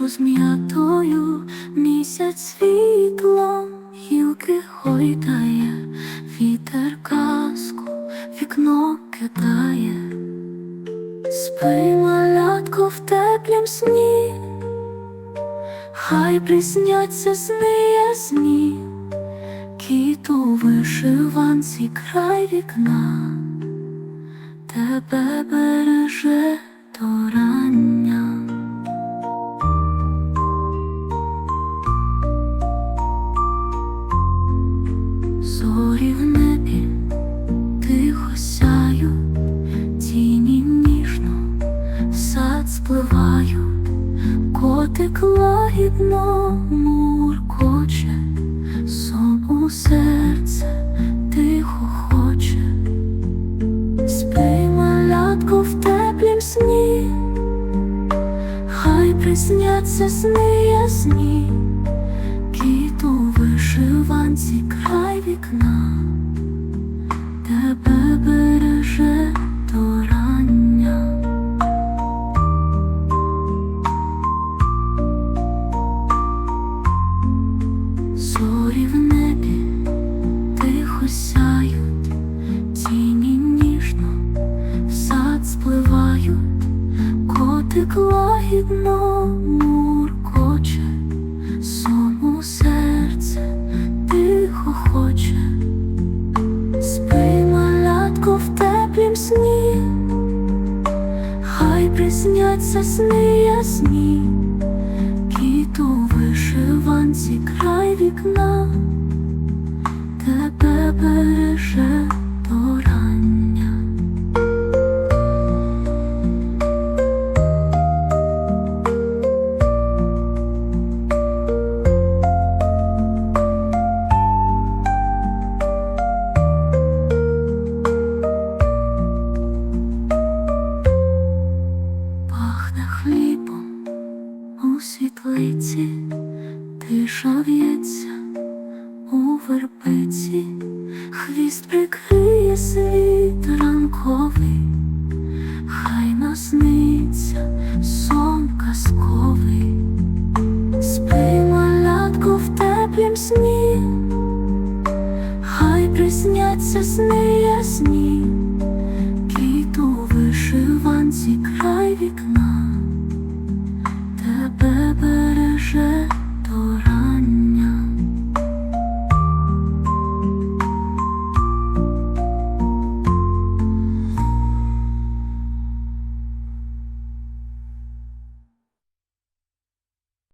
тишу з м'ятою, місяць світлом, гілки гойдає, вітер казку, вікно кидає, спи, малятко, в теплім сні, хай присняться сни ясні, кіт у вишиванці край вікна, тебе береже котик лагідно муркоче, сон у серце тихо хоче, спи, малятко, в теплім сні, хай присняться сни ясні. Кіт у вишиванці край вікна, тебе береже котик лагідно муркоче. Сон у серце тихо хоче, спи, малятко, в теплім сні, хай присняться сни ясні, кіт у вишиванці край вікна, тебе світлиці, тиша в'ється у вербиці, хвіст прикриє світ ранковий, хай насниться сон казковий, спи, малятко, в теплім сні, хай присняться сни ясні.